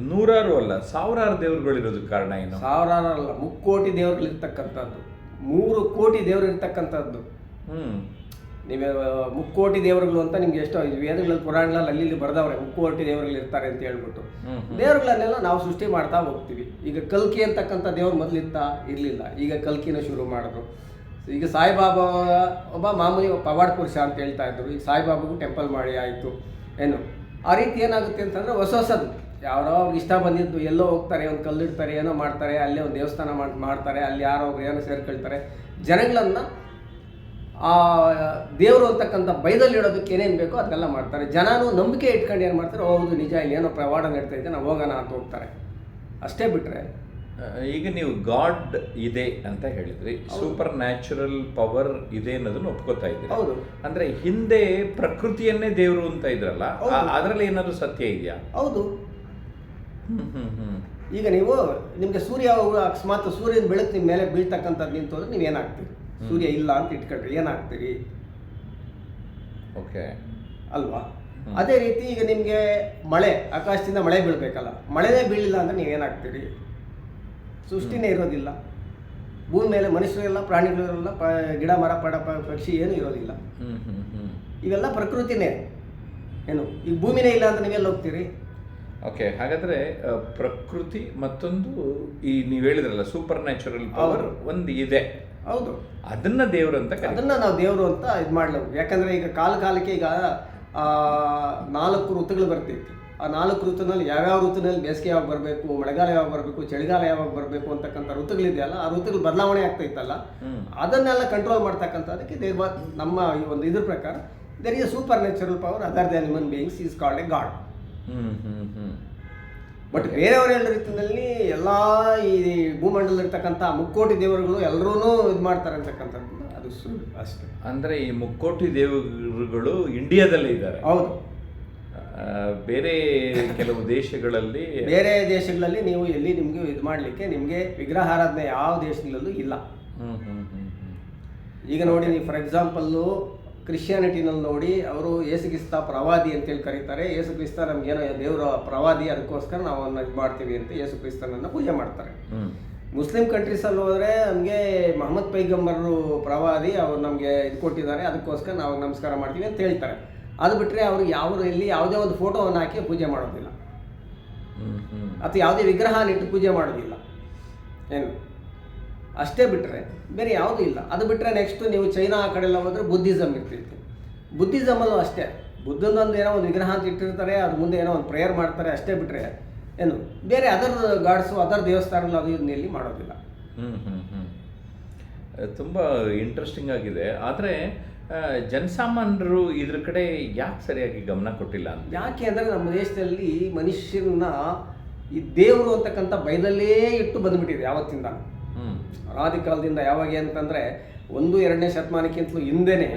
ನೂರಾರು ಅಲ್ಲ ಸಾವಿರಾರು ದೇವರುಗಳಿರೋದಕ್ಕೆ ಕಾರಣ ಏನು? ಸಾವಿರಾರು ಅಲ್ಲ ಮುಕ್ಕೋಟಿ ದೇವರುಗಳಿರ್ತಕ್ಕಂಥದ್ದು. ಮೂರು ಕೋಟಿ ದೇವರು ಇರ್ತಕ್ಕಂಥದ್ದು. ಹ್ಮ್. ನೀವೇ ಮುಕ್ಕೋಟಿ ದೇವರುಗಳು ಅಂತ ನಿಮ್ಗೆ ಎಷ್ಟೋ ಇದು ವೇದಗಳಲ್ಲಿ ಪುರಾಣಗಳಲ್ಲಿ ಅಲ್ಲಿ ಇಲ್ಲಿ ಬರೆದವ್ರೆ ಮುಕ್ಕೋಟಿ ದೇವರುಗಳು ಇರ್ತಾರೆ ಅಂತ ಹೇಳ್ಬಿಟ್ಟು. ದೇವರುಗಳನ್ನೆಲ್ಲ ನಾವು ಸೃಷ್ಟಿ ಮಾಡ್ತಾ ಹೋಗ್ತೀವಿ. ಈಗ ಕಲ್ಕಿ ಅಂತಕ್ಕಂಥ ದೇವ್ರು ಮೊದಲಿತ್ತ ಇರಲಿಲ್ಲ. ಈಗ ಕಲ್ಕಿನ ಶುರು ಮಾಡಿದ್ರು. ಈಗ ಸಾಯಿಬಾಬಾ ಒಬ್ಬ ಮಾಮೂಲಿ ಪವಾಡ್ ಪುರುಷ ಅಂತ ಹೇಳ್ತಾ ಇದ್ರು. ಈಗ ಸಾಯಿಬಾಬಾಗೂ ಟೆಂಪಲ್ ಮಾಡಿ ಆಯಿತು. ಏನು? ಆ ರೀತಿ ಏನಾಗುತ್ತೆ ಅಂತಂದರೆ ಹೊಸ ಹೊಸದು. ಯಾರೋ ಅವ್ರಿಗೆ ಇಷ್ಟ ಬಂದಿದ್ದು ಎಲ್ಲೋ ಹೋಗ್ತಾರೆ ಒಂದು ಕಲ್ಲಿಡ್ತಾರೆ ಏನೋ ಮಾಡ್ತಾರೆ ಅಲ್ಲೇ ಒಂದು ದೇವಸ್ಥಾನ ಮಾಡ್ತಾರೆ ಅಲ್ಲಿ ಯಾರೋ ಏನೋ ಸೇರ್ಕೊಳ್ತಾರೆ. ಜನಗಳನ್ನು ಆ ದೇವರು ಅಂತಕ್ಕಂಥ ಬೈದಲ್ಲಿ ಇಡೋದಕ್ಕೆ ಏನೇನು ಬೇಕೋ ಅದನ್ನೆಲ್ಲ ಮಾಡ್ತಾರೆ. ಜನನೂ ನಂಬಿಕೆ ಇಟ್ಕೊಂಡು ಏನು ಮಾಡ್ತಾರೆ? ಹೌದು ನಿಜ ಇಲ್ಲಿ ಏನೋ ಪ್ರವಾಡ ನಡ್ತಾ ಇದೆ ನಾವು ಹೋಗೋಣ ಅಂತ ಹೋಗ್ತಾರೆ. ಅಷ್ಟೇ ಬಿಟ್ಟರೆ ಈಗ ನೀವು ಗಾಡ್ ಇದೆ ಅಂತ ಹೇಳಿದ್ರಿ. ಸೂಪರ್ ನ್ಯಾಚುರಲ್ ಪವರ್ ಇದೆ ಅನ್ನೋದನ್ನ ಒಪ್ಕೋತಾ ಇದ್ದೀರಿ. ಹೌದು. ಅಂದ್ರೆ ಹಿಂದೆ ಪ್ರಕೃತಿಯನ್ನೇ ದೇವರು ಅಂತ ಇದ್ರಲ್ಲ ಅದರಲ್ಲಿ ಏನಾದ್ರು ಸತ್ಯ ಇದೆಯಾ? ಹೌದು. ಈಗ ನೀವು ನಿಮಗೆ ಸೂರ್ಯ ಅಕಸ್ಮಾತ್ ಸೂರ್ಯನ ಬೆಳಕು ನಿಮ್ಮ ಮೇಲೆ ಬೀಳ್ತಕ್ಕಂಥದ್ದು ನಿಂತು ಹೋದ್ರೆ ನೀವು ಏನಾಗ್ತೀರಿ ಸೂರ್ಯ ಇಲ್ಲ ಅಂತ ಇಟ್ಕೊಂಡ್ರೆ ಏನಾಗ್ತೀರಿ? ಓಕೆ. ಅಲ್ವಾ? ಅದೇ ರೀತಿ ಈಗ ನಿಮಗೆ ಮಳೆ ಆಕಾಶದಿಂದ ಮಳೆ ಬೀಳಬೇಕಲ್ಲ ಮಳೆನೇ ಬೀಳಿಲ್ಲ ಅಂದ್ರೆ ನೀವು ಏನಾಗ್ತೀರಿ? ಸೃಷ್ಟಿನೇ ಇರೋದಿಲ್ಲ. ಭೂಮಿ ಮೇಲೆ ಮನುಷ್ಯರೆಲ್ಲ ಪ್ರಾಣಿಗಳೆಲ್ಲ ಗಿಡ ಮರ ಪಡ ಪಕ್ಷಿ ಏನು ಇರೋದಿಲ್ಲ. ಇವೆಲ್ಲ ಪ್ರಕೃತಿನೇ. ಏನು ಈಗ ಭೂಮಿನೇ ಇಲ್ಲ ಅಂತ ನೀವೆಲ್ಲ ಹೋಗ್ತೀರಿ? ಓಕೆ ಹಾಗಾದ್ರೆ ಪ್ರಕೃತಿ ಮತ್ತೊಂದು ಈ ನೀವು ಹೇಳಿದ್ರಲ್ಲ ಸೂಪರ್ ನ್ಯಾಚುರಲ್ ಪವರ್ ಒಂದು ಇದೆ. ಹೌದು. ಅದನ್ನ ದೇವರು ಅಂತ ಅದನ್ನ ನಾವು ದೇವರು ಅಂತ ಇದು ಮಾಡ್ಲೇಬೇಕು. ಯಾಕಂದ್ರೆ ಈಗ ಕಾಲ ಕಾಲಕ್ಕೆ ಈಗ ಆ, ನಾಲ್ಕು ಋತುಗಳು ಬರ್ತಿತ್ತು. ಆ ನಾಲ್ಕು ಋತುನಲ್ಲಿ ಯಾವ್ಯಾವ ಋತುನಲ್ಲಿ ಬೇಸಿಗೆ ಯಾವಾಗ ಬರಬೇಕು ಮಳೆಗಾಲ ಯಾವಾಗ ಬರಬೇಕು ಚಳಿಗಾಲ ಯಾವಾಗ ಬರಬೇಕು ಅಂತಕ್ಕಂಥ ಋತುಗಳಿದೆಯಲ್ಲ ಆ ಋತುಗಳು ಬದಲಾವಣೆ ಆಗ್ತಾ ಇತ್ತಲ್ಲ ಅದನ್ನೆಲ್ಲ ಕಂಟ್ರೋಲ್ ಮಾಡ್ತಕ್ಕಂಥದ್ದಕ್ಕೆ ದೇವ ನಮ್ಮ ಈ ಒಂದು ಇದ್ರ ಪ್ರಕಾರ there is supernatural power other than human beings is called a God hmm hmm hmm. But ಬೇರೆಯವರ ಎಲ್ಲ ರೀತಿಯಲ್ಲಿ ಎಲ್ಲ ಈ ಭೂಮಂಡಲದಲ್ಲಿರ್ತಕ್ಕಂಥ ಮುಕ್ಕೋಟಿ ದೇವರುಗಳು ಎಲ್ಲರೂ ಇದು ಮಾಡ್ತಾರೆ ಅಂತಕ್ಕಂಥದ್ದು. ಅದು ಸುಳ್ಳು ಅಷ್ಟೇ. ಅಂದ್ರೆ ಈ ಮುಕ್ಕೋಟಿ ದೇವರುಗಳು ಇಂಡಿಯಾದಲ್ಲೇ ಇದ್ದಾರೆ. ಹೌದು. ಬೇರೆ ಕೆಲವು ದೇಶಗಳಲ್ಲಿ ಬೇರೆ ದೇಶಗಳಲ್ಲಿ ನೀವು ಎಲ್ಲಿ ನಿಮಗೆ ಇದು ಮಾಡಲಿಕ್ಕೆ ನಿಮಗೆ ವಿಗ್ರಹಾರಾಧನೆ ಯಾವ ದೇಶಗಳಲ್ಲೂ ಇಲ್ಲ. ಈಗ ನೋಡಿ ನೀವು ಫಾರ್ ಎಕ್ಸಾಂಪಲ್ಲು ಕ್ರಿಶ್ಚಿಯಾನಿಟಿನಲ್ಲಿ ನೋಡಿ ಅವರು ಯೇಸುಕ್ರಿಸ್ತ ಪ್ರವಾದಿ ಅಂತೇಳಿ ಕರೀತಾರೆ. ಯೇಸುಕ್ರಿಸ್ತ ನಮಗೇನೋ ದೇವರ ಪ್ರವಾದಿ ಅದಕ್ಕೋಸ್ಕರ ನಾವು ಅವನ್ನ ಇದು ಮಾಡ್ತೀವಿ ಅಂತ ಯೇಸುಕ್ರಿಸ್ತನನ್ನು ಪೂಜೆ ಮಾಡ್ತಾರೆ. ಮುಸ್ಲಿಂ ಕಂಟ್ರೀಸಲ್ಲಿ ಹೋದರೆ ನಮಗೆ ಮಹಮ್ಮದ್ ಪೈಗಂಬರರು ಪ್ರವಾದಿ ಅವ್ರು ನಮಗೆ ಇದು ಕೊಟ್ಟಿದ್ದಾರೆ. ಅದಕ್ಕೋಸ್ಕರ ನಾವು ನಮಸ್ಕಾರ ಮಾಡ್ತೀವಿ ಅಂತ ಹೇಳ್ತಾರೆ. ಅದು ಬಿಟ್ಟರೆ ಅವರು ಯಾವ ಇಲ್ಲಿ ಯಾವುದೇ ಒಂದು ಫೋಟೋವನ್ನು ಹಾಕಿ ಪೂಜೆ ಮಾಡೋದಿಲ್ಲ. ಅಥವಾ ಯಾವುದೇ ವಿಗ್ರಹ ಇಟ್ಟು ಪೂಜೆ ಮಾಡೋದಿಲ್ಲ. ಏನು? ಅಷ್ಟೇ ಬಿಟ್ಟರೆ ಬೇರೆ ಯಾವುದೂ ಇಲ್ಲ. ಅದು ಬಿಟ್ಟರೆ ನೆಕ್ಸ್ಟ್ ನೀವು ಚೈನಾ ಆ ಕಡೆ ಎಲ್ಲ ಹೋದರೆ ಬುದ್ಧಿಸಮ್ ಇಟ್ಟಿರ್ತೀವಿ ಬುದ್ಧಿಸಮಲ್ಲೂ ಅಷ್ಟೇ. ಬುದ್ಧನೊಂದು ಏನೋ ಒಂದು ವಿಗ್ರಹ ಅಂತ ಇಟ್ಟಿರ್ತಾರೆ ಅದು ಮುಂದೆ ಏನೋ ಒಂದು ಪ್ರೇಯರ್ ಮಾಡ್ತಾರೆ ಅಷ್ಟೇ ಬಿಟ್ಟರೆ ಏನು ಬೇರೆ ಅದರ್ ಗಾಡ್ಸು ಅದರ್ ದೇವಸ್ಥಾನಗಳು ಅದು ಇದನ್ನ ಇಲ್ಲಿ ಮಾಡೋದಿಲ್ಲ. ಹ್ಞೂ ಹ್ಞೂ ಹ್ಞೂ ತುಂಬಾ ಇಂಟ್ರೆಸ್ಟಿಂಗ್ ಆಗಿದೆ. ಆದರೆ ಜನಸಾಮಾನ್ಯರು ಇದ್ರ ಕಡೆ ಯಾಕೆ ಸರಿಯಾಗಿ ಗಮನ ಕೊಟ್ಟಿಲ್ಲ ಅಂತ? ಯಾಕೆ ಅಂದರೆ ನಮ್ಮ ದೇಶದಲ್ಲಿ ಮನುಷ್ಯನ ಈ ದೇವರು ಅಂತಕ್ಕಂಥ ಬೈಲಲ್ಲೇ ಇಟ್ಟು ಬಂದುಬಿಟ್ಟಿದೆ ಯಾವತ್ತಿಂದ ಅನಾದಿ ಕಾಲದಿಂದ ಯಾವಾಗ ಅಂತಂದರೆ ಒಂದು ಎರಡನೇ ಶತಮಾನಕ್ಕಿಂತಲೂ ಹಿಂದೆನೇ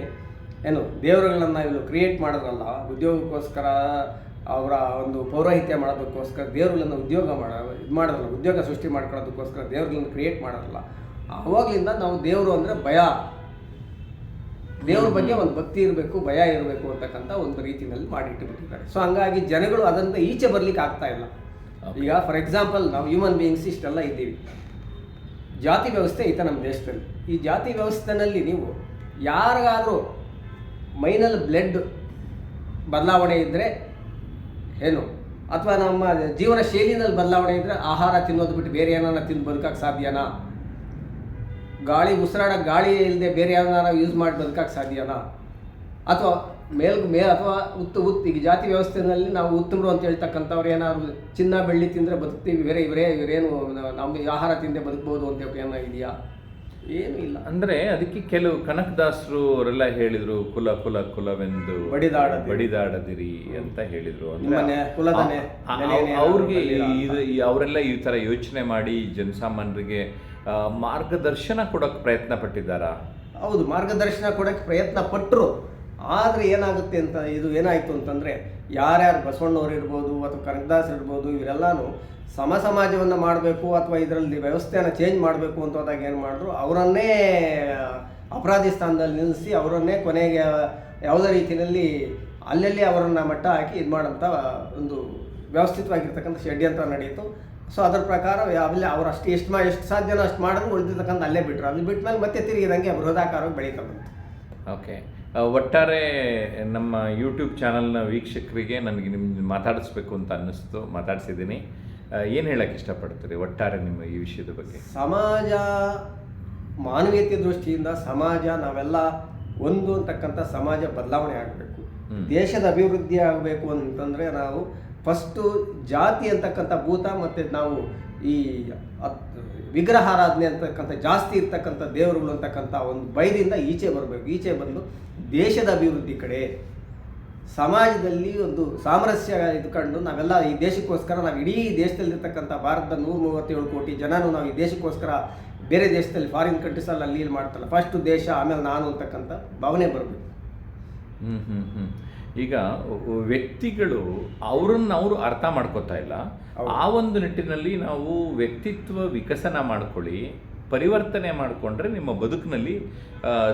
ಏನು ದೇವರುಗಳನ್ನು ಇವರು ಕ್ರಿಯೇಟ್ ಮಾಡಿದ್ರಲ್ಲ, ಉದ್ಯೋಗಕ್ಕೋಸ್ಕರ ಅವರ ಒಂದು ಪೌರೋಹಿತ್ಯ ಮಾಡೋದಕ್ಕೋಸ್ಕರ ದೇವರುಗಳನ್ನು ಉದ್ಯೋಗ ಮಾಡ, ಇದು ಮಾಡೋದಲ್ಲ ಉದ್ಯೋಗ ಸೃಷ್ಟಿ ಮಾಡ್ಕೊಳ್ಳೋದಕ್ಕೋಸ್ಕರ ದೇವರುಗಳನ್ನು ಕ್ರಿಯೇಟ್ ಮಾಡೋದಲ್ಲ ಆವಾಗಲಿಂದ ನಾವು ದೇವರು ಅಂದರೆ ಭಯ. ದೇವ್ರ ಬಗ್ಗೆ ಒಂದು ಭಕ್ತಿ ಇರಬೇಕು, ಭಯ ಇರಬೇಕು ಅಂತಕ್ಕಂಥ ಒಂದು ರೀತಿಯಲ್ಲಿ ಮಾಡಿಟ್ಟುಬಿಟ್ಟಿದ್ದಾರೆ ಸೊ ಹಂಗಾಗಿ ಜನಗಳು ಅದರಿಂದ ಈಚೆ ಬರಲಿಕ್ಕೆ ಆಗ್ತಾ ಇಲ್ಲ. ಈಗ ಫಾರ್ ಎಕ್ಸಾಂಪಲ್ ನಾವು ಹ್ಯೂಮನ್ ಬೀಯಿಂಗ್ಸ್ ಇಷ್ಟೆಲ್ಲ ಇದ್ದೀವಿ. ಜಾತಿ ವ್ಯವಸ್ಥೆ ಐತೆ ನಮ್ಮ ದೇಶದಲ್ಲಿ. ಈ ಜಾತಿ ವ್ಯವಸ್ಥೆನಲ್ಲಿ ನೀವು ಯಾರಿಗಾದರೂ ಮೈನಲ್ಲಿ ಬ್ಲಡ್ ಬದಲಾವಣೆ ಇದ್ದರೆ ಏನು? ಅಥವಾ ನಮ್ಮ ಜೀವನ ಶೈಲಿನಲ್ಲಿ ಬದಲಾವಣೆ ಇದ್ದರೆ ಆಹಾರ ತಿನ್ನೋದು ಬಿಟ್ಟು ಬೇರೆ ಏನಾರ ತಿಂದು ಬದುಕಕ್ಕೆ ಸಾಧ್ಯನಾ? ಗಾಳಿ ಉಸಿರಾಡೋ ಗಾಳಿ ಇಲ್ಲದೆ ಬೇರೆ ಯಾವ್ದಾರ ಯೂಸ್ ಮಾಡಿ ಬದುಕಕ್ಕೆ ಸಾಧ್ಯನಾ? ಅಥವಾ ಮೇಲ್ ಮೇ ಅಥವಾ ಉತ್ತ ಉತ್ತು ಈಗ ಜಾತಿ ವ್ಯವಸ್ಥೆಯಲ್ಲಿ ನಾವು ಉತ್ತಮರು ಅಂತ ಹೇಳ್ತಕ್ಕಂಥವ್ರು ಏನಾದ್ರು ಚಿನ್ನ ಬೆಳ್ಳಿ ತಿಂದರೆ ಬದುಕ್ತೀವಿ ಬೇರೆ ಇವರೇ ಇವರೇನು ನಮ್ಮ ಆಹಾರ ತಿಂದೆ ಬದುಕ್ಬೋದು ಅಂತ ಏನೋ ಇದೆಯಾ? ಏನೂ ಇಲ್ಲ. ಅಂದ್ರೆ ಅದಕ್ಕೆ ಕೆಲವು ಕನಕದಾಸರು ಅವರೆಲ್ಲ ಹೇಳಿದರು ಕುಲ ಕುಲ ಕುಲವೆಂದು ಬಡಿದಾಡ ಬಡಿದಾಡದಿರಿ ಅಂತ ಹೇಳಿದರು. ಅವ್ರಿಗೆ ಇದು ಅವರೆಲ್ಲ ಈ ತರ ಯೋಚನೆ ಮಾಡಿ ಜನಸಾಮಾನ್ಯರಿಗೆ ಮಾರ್ಗದರ್ಶನ ಕೊಡಕ್ ಪ್ರಯತ್ನ ಪಟ್ಟಿದ್ದಾರಾ? ಹೌದು ಮಾರ್ಗದರ್ಶನ ಕೊಡೋಕ್ಕೆ ಪ್ರಯತ್ನ ಪಟ್ಟರು ಆದರೆ ಏನಾಗುತ್ತೆ ಅಂತ, ಇದು ಏನಾಯಿತು ಅಂತಂದರೆ ಯಾರ್ಯಾರು ಬಸವಣ್ಣವ್ರು ಇರ್ಬೋದು ಅಥವಾ ಕನಕದಾಸ್ ಇರ್ಬೋದು, ಇವರೆಲ್ಲನೂ ಸಮ ಸಮಾಜವನ್ನು ಮಾಡಬೇಕು ಅಥವಾ ಇದರಲ್ಲಿ ವ್ಯವಸ್ಥೆಯನ್ನು ಚೇಂಜ್ ಮಾಡಬೇಕು ಅಂತ ಹೋದಾಗ ಏನು ಮಾಡಿದ್ರು ಅವರನ್ನೇ ಅಪರಾಧಿ ಸ್ಥಾನದಲ್ಲಿ ನಿಲ್ಲಿಸಿ ಅವರನ್ನೇ ಕೊನೆಗೆ ಯಾವುದೇ ರೀತಿಯಲ್ಲಿ ಅಲ್ಲಲ್ಲಿ ಅವರನ್ನು ಮಟ್ಟ ಹಾಕಿ ಇದು ಮಾಡೋಂಥ ಒಂದು ವ್ಯವಸ್ಥಿತವಾಗಿರ್ತಕ್ಕಂಥ ಷಡ್ಯಂತ್ರ ನಡೆಯಿತು. ಸೊ ಅದರ ಪ್ರಕಾರ ಯಾವಲ್ಲಿ ಅವ್ರು ಅಷ್ಟು ಎಷ್ಟು ಮಾ, ಎಷ್ಟು ಸಾಧ್ಯನೋ ಅಷ್ಟು ಮಾಡಿದ್ರು ಉಳಿದಿರ್ತಕ್ಕಂಥ ಅಲ್ಲೇ ಬಿಟ್ಟರು ಅಲ್ಲಿ ಬಿಟ್ಟ ಮೇಲೆ ಮತ್ತೆ ತಿರುಗಿದಂಗೆ ಬೃಹದಾಕಾರವಾಗಿ ಬೆಳೀತಾ ಬಂತು. ಓಕೆ ಒಟ್ಟಾರೆ ನಮ್ಮ ಯೂಟ್ಯೂಬ್ ಚಾನಲ್ನ ವೀಕ್ಷಕರಿಗೆ ನನಗೆ ನಿಮ್ಮ ಮಾತಾಡಿಸ್ಬೇಕು ಅಂತ ಅನ್ನಿಸ್ತು ಮಾತಾಡ್ಸಿದ್ದೀನಿ. ಏನು ಹೇಳಕ್ಕೆ ಇಷ್ಟಪಡ್ತೀರಿ ಒಟ್ಟಾರೆ ನಿಮ್ಮ ಈ ವಿಷಯದ ಬಗ್ಗೆ? ಸಮಾಜ ಮಾನವೀಯತೆ ದೃಷ್ಟಿಯಿಂದ ಸಮಾಜ ನಾವೆಲ್ಲ ಒಂದು ಅಂತಕ್ಕಂಥ ಸಮಾಜ ಬದಲಾವಣೆ ಆಗಬೇಕು. ದೇಶದ ಅಭಿವೃದ್ಧಿ ಆಗಬೇಕು ಅಂತಂದರೆ ನಾವು ಫಸ್ಟು ಜಾತಿ ಅಂತಕ್ಕಂಥ ಭೂತ ಮತ್ತು ನಾವು ಈ ವಿಗ್ರಹಾರಾಧನೆ ಅಂತಕ್ಕಂಥ, ಜಾಸ್ತಿ ಇರ್ತಕ್ಕಂಥ ದೇವರುಗಳು ಅಂತಕ್ಕಂಥ ಒಂದು ಭಯದಿಂದ ಈಚೆ ಬರಬೇಕು. ಈಚೆ ಬಂದು ದೇಶದ ಅಭಿವೃದ್ಧಿ ಕಡೆ, ಸಮಾಜದಲ್ಲಿ ಒಂದು ಸಾಮರಸ್ಯ ಇದ್ಕೊಂಡು ನಾವೆಲ್ಲ ಈ ದೇಶಕ್ಕೋಸ್ಕರ ನಾವು ಇಡೀ ದೇಶದಲ್ಲಿರ್ತಕ್ಕಂಥ ಭಾರತದ ನೂರ ಮೂವತ್ತೇಳು ಕೋಟಿ ಜನನು ನಾವು ಈ ದೇಶಕ್ಕೋಸ್ಕರ ಬೇರೆ ದೇಶದಲ್ಲಿ ಫಾರಿನ್ ಕಂಟ್ರೀಸಲ್ಲಿ ಅಲ್ಲಿ ಇಲ್ಲಿ ಮಾಡ್ತಲ್ಲ ಫಸ್ಟ್ ದೇಶ, ಆಮೇಲೆ ನಾನು ಅಂತಕ್ಕಂಥ ಭಾವನೆ ಬರಬೇಕು. ಹ್ಞೂ ಹ್ಞೂ ಹ್ಞೂ ಈಗ ವ್ಯಕ್ತಿಗಳು ಅವ್ರನ್ನ ಅವರು ಅರ್ಥ ಮಾಡ್ಕೋತಾ ಇಲ್ಲ. ಆ ಒಂದು ನಿಟ್ಟಿನಲ್ಲಿ ನಾವು ವ್ಯಕ್ತಿತ್ವ ವಿಕಸನ ಮಾಡ್ಕೊಳ್ಳಿ ಪರಿವರ್ತನೆ ಮಾಡಿಕೊಂಡ್ರೆ ನಿಮ್ಮ ಬದುಕಿನಲ್ಲಿ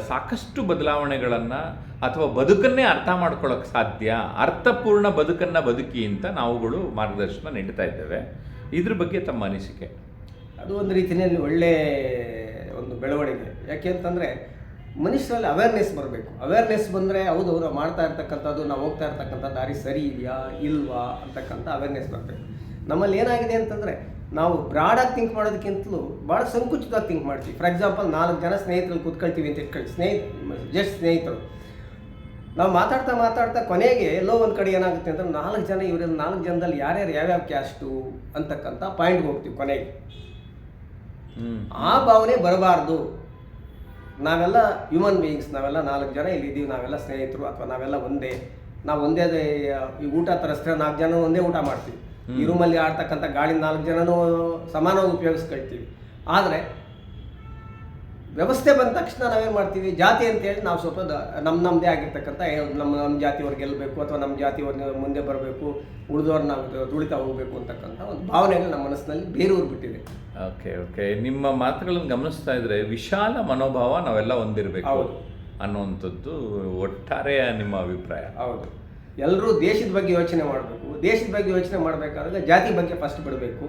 ಸಾಕಷ್ಟು ಬದಲಾವಣೆಗಳನ್ನು ಅಥವಾ ಬದುಕನ್ನೇ ಅರ್ಥ ಮಾಡ್ಕೊಳ್ಳೋಕೆ ಸಾಧ್ಯ ಅರ್ಥಪೂರ್ಣ ಬದುಕನ್ನು ಬದುಕಿ ಅಂತ ನಾವುಗಳು ಮಾರ್ಗದರ್ಶನ ನೀಡ್ತಾ ಇದ್ದೇವೆ. ಇದ್ರ ಬಗ್ಗೆ ತಮ್ಮ ಅನಿಸಿಕೆ? ಅದು ಒಂದು ರೀತಿಯಲ್ಲಿ ಒಳ್ಳೆ ಒಂದು ಬೆಳವಣಿಗೆ. ಯಾಕೆ ಅಂತಂದರೆ ಮನುಷ್ಯರಲ್ಲಿ ಅವೇರ್ನೆಸ್ ಬರಬೇಕು. ಅವೇರ್ನೆಸ್ ಬಂದರೆ ಹೌದು ನಾವು ಮಾಡ್ತಾ ಇರ್ತಕ್ಕಂಥದ್ದು ನಾವು ಹೋಗ್ತಾ ಇರ್ತಕ್ಕಂಥ ದಾರಿ ಸರಿ ಇದೆಯಾ ಇಲ್ವಾ ಅಂತಕ್ಕಂಥ ಅವೇರ್ನೆಸ್ ಬರಬೇಕು. ನಮ್ಮಲ್ಲಿ ಏನಾಗಿದೆ ಅಂತಂದರೆ ನಾವು ಬ್ರಾಡಾಗಿ ಥಿಂಕ್ ಮಾಡೋದಕ್ಕಿಂತಲೂ ಭಾಳ ಸಂಕುಚಿತವಾಗಿ ಥಿಂಕ್ ಮಾಡ್ತೀವಿ. ಫಾರ್ ಎಕ್ಸಾಂಪಲ್ ನಾಲ್ಕು ಜನ ಸ್ನೇಹಿತರಲ್ಲಿ ಕೂತ್ಕೊಳ್ತೀವಿ ಅಂತ ಇಟ್ಕೊಳ್ಳಿ ಸ್ನೇಹಿತ ಜಸ್ಟ್ ಸ್ನೇಹಿತರು. ನಾವು ಮಾತಾಡ್ತಾ ಮಾತಾಡ್ತಾ ಕೊನೆಗೆ ಎಲ್ಲೋ ಒಂದು ಕಡೆ ಏನಾಗುತ್ತೆ ಅಂದ್ರೆ ನಾಲ್ಕು ಜನ ಇವರಲ್ಲಿ ನಾಲ್ಕು ಜನದಲ್ಲಿ ಯಾರ್ಯಾರು ಯಾವ್ಯಾವ ಕ್ಯಾಸ್ಟು ಅಂತಕ್ಕಂಥ ಪಾಯಿಂಟ್ಗೆ ಹೋಗ್ತೀವಿ ಕೊನೆಗೆ. ಆ ಭಾವನೆ ಬರಬಾರ್ದು. ನಾವೆಲ್ಲ ಹ್ಯೂಮನ್ ಬೀಯಿಂಗ್ಸ್ ನಾವೆಲ್ಲ ನಾಲ್ಕು ಜನ ಇಲ್ಲಿದ್ದೀವಿ ನಾವೆಲ್ಲ ಸ್ನೇಹಿತರು ಅಥವಾ ನಾವೆಲ್ಲ ಒಂದೇ. ನಾವು ಒಂದೇ ಈ ಊಟ ತರಿಸಿದ್ರೆ ನಾಲ್ಕು ಜನ ಒಂದೇ ಊಟ ಮಾಡ್ತೀವಿ. ಈ ರೂಮಲ್ಲಿ ಆಡ್ತಕ್ಕಂಥ ಗಾಳಿ ನಾಲ್ಕು ಜನನೂ ಸಮಾನವಾಗಿ ಉಪಯೋಗಿಸ್ಕೊಳ್ತೀವಿ. ಆದರೆ ವ್ಯವಸ್ಥೆ ಬಂದ ತಕ್ಷಣ ನಾವೇನು ಮಾಡ್ತೀವಿ? ಜಾತಿ ಅಂತೇಳಿ ನಾವು ಸ್ವಲ್ಪ ನಮ್ಮ ನಮ್ಮದೇ ಆಗಿರ್ತಕ್ಕಂಥ ನಮ್ಮ ನಮ್ಮ ಜಾತಿಯವ್ರು ಗೆಲ್ಲಬೇಕು ಅಥವಾ ನಮ್ಮ ಜಾತಿಯವ್ರನ್ನ ಮುಂದೆ ಬರಬೇಕು ಉಳಿದವ್ರು ನಾವು ತುಳಿತಾ ಹೋಗಬೇಕು ಅಂತಕ್ಕಂಥ ಒಂದು ಭಾವನೆಗಳು ನಮ್ಮ ಮನಸ್ಸಿನಲ್ಲಿ ಬೇರೂರು ಬಿಟ್ಟಿದೆ. Okay okay. ನಿಮ್ಮ ಮಾತುಗಳನ್ನು ಗಮನಿಸ್ತಾ ಇದ್ರೆ ವಿಶಾಲ ಮನೋಭಾವ ನಾವೆಲ್ಲ ಹೊಂದಿರಬೇಕು ಹೌದು. ಅನ್ನುವಂಥದ್ದು ಒಟ್ಟಾರೆಯ ನಿಮ್ಮ ಅಭಿಪ್ರಾಯ. ಹೌದು. ಎಲ್ಲರೂ ದೇಶದ ಬಗ್ಗೆ ಯೋಚನೆ ಮಾಡಬೇಕು. ದೇಶದ ಬಗ್ಗೆ ಯೋಚನೆ ಮಾಡಬೇಕಾದ್ರೆ ಜಾತಿ ಬಗ್ಗೆ ಫಸ್ಟ್ ಬಿಡಬೇಕು.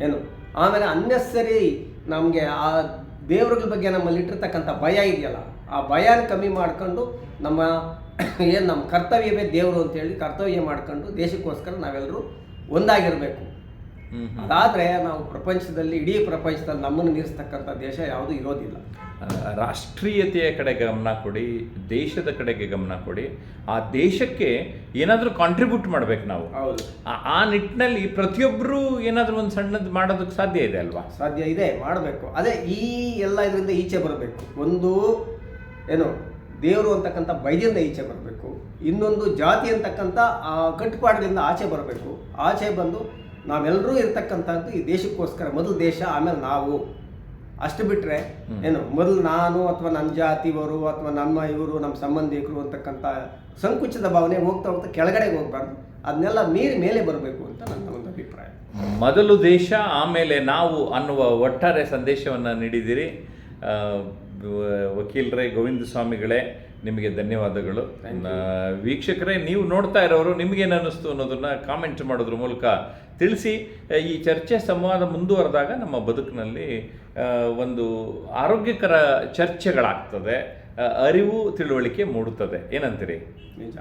ಏನು? ಆಮೇಲೆ ಅನ್ನೆಸರಿ ನಮಗೆ ಆ ದೇವರುಗಳ ಬಗ್ಗೆ ನಮ್ಮಲ್ಲಿ ಇಟ್ಟಿರ್ತಕ್ಕಂಥ ಭಯ ಇದೆಯಲ್ಲ ಆ ಭಯನ ಕಮ್ಮಿ ಮಾಡ್ಕೊಂಡು ನಮ್ಮ ಏನು ನಮ್ಮ ಕರ್ತವ್ಯವೇ ದೇವರು ಅಂತೇಳಿ ಕರ್ತವ್ಯ ಮಾಡ್ಕೊಂಡು ದೇಶಕ್ಕೋಸ್ಕರ ನಾವೆಲ್ಲರೂ ಒಂದಾಗಿರಬೇಕು. ಅದಾದರೆ ನಾವು ಪ್ರಪಂಚದಲ್ಲಿ ಇಡೀ ಪ್ರಪಂಚದಲ್ಲಿ ನಮ್ಮನ್ನು ಮೀರಿಸ್ತಕ್ಕಂಥ ದೇಶ ಯಾವುದು ಇರೋದಿಲ್ಲ. ರಾಷ್ಟ್ರೀಯತೆಯ ಕಡೆ ಗಮನ ಕೊಡಿ ದೇಶದ ಕಡೆಗೆ ಗಮನ ಕೊಡಿ. ಆ ದೇಶಕ್ಕೆ ಏನಾದರೂ ಕಾಂಟ್ರಿಬ್ಯೂಟ್ ಮಾಡ್ಬೇಕು ನಾವು. ಹೌದು. ಆ- ನಿಟ್ಟಿನಲ್ಲಿ ಪ್ರತಿಯೊಬ್ಬರು ಏನಾದರೂ ಒಂದು ಸಣ್ಣದು ಮಾಡೋದಕ್ಕೆ ಸಾಧ್ಯ ಇದೆ ಅಲ್ವಾ? ಸಾಧ್ಯ ಇದೆ ಮಾಡಬೇಕು. ಅದೇ ಈ ಎಲ್ಲ ಇದರಿಂದ ಈಚೆ ಬರಬೇಕು. ಒಂದು ಏನು ದೇವರು ಅಂತಕ್ಕಂಥ ಬೈದ್ಯದಿಂದ ಈಚೆ ಬರಬೇಕು. ಇನ್ನೊಂದು ಜಾತಿ ಅಂತಕ್ಕಂಥ ಆ ಕಟ್ಟುಪಾಡಿನಿಂದ ಆಚೆ ಬರಬೇಕು. ಆಚೆ ಬಂದು ನಾವೆಲ್ಲರೂ ಇರ್ತಕ್ಕಂಥದ್ದು ಈ ದೇಶಕ್ಕೋಸ್ಕರ. ಮೊದಲು ದೇಶ ಆಮೇಲೆ ನಾವು. ಅಷ್ಟು ಬಿಟ್ಟರೆ ಏನು ಮೊದಲು ನಾನು ಅಥವಾ ನನ್ನ ಜಾತಿಯವರು ಅಥವಾ ನಮ್ಮ ಇವರು ನಮ್ಮ ಸಂಬಂಧಿಕರು ಅಂತಕ್ಕಂಥ ಸಂಕುಚಿತ ಭಾವನೆ ಹೋಗ್ತಾ ಹೋಗ್ತಾ ಕೆಳಗಡೆ ಹೋಗ್ಬಾರ್ದು. ಅದನ್ನೆಲ್ಲ ಮೀರಿ ಮೇಲೆ ಬರಬೇಕು ಅಂತ ನನ್ನ ಒಂದು ಅಭಿಪ್ರಾಯ. ಮೊದಲು ದೇಶ ಆಮೇಲೆ ನಾವು ಅನ್ನುವ ಒಟ್ಟಾರೆ ಸಂದೇಶವನ್ನು ನೀಡಿದ್ದೀರಿ. ವಕೀಲರೇ ಗೋವಿಂದ ಸ್ವಾಮಿಗಳೇ ನಿಮಗೆ ಧನ್ಯವಾದಗಳು. ವೀಕ್ಷಕರೇ ನೀವು ನೋಡ್ತಾ ಇರೋರು ನಿಮಗೇನು ಅನ್ನಿಸ್ತು ಅನ್ನೋದನ್ನ ಕಾಮೆಂಟ್ ಮಾಡೋದ್ರ ಮೂಲಕ ತಿಳಿಸಿ. ಈ ಚರ್ಚೆ ಸಂವಾದ ಮುಂದುವರೆದಾಗ ನಮ್ಮ ಬದುಕಿನಲ್ಲಿ ಒಂದು ಆರೋಗ್ಯಕರ ಚರ್ಚೆಗಳಾಗ್ತದೆ. ಅರಿವು ತಿಳುವಳಿಕೆ ಮೂಡುತ್ತದೆ. ಏನಂತೀರಿ? ನಿಜ.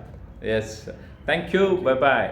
Yes thank you bye bye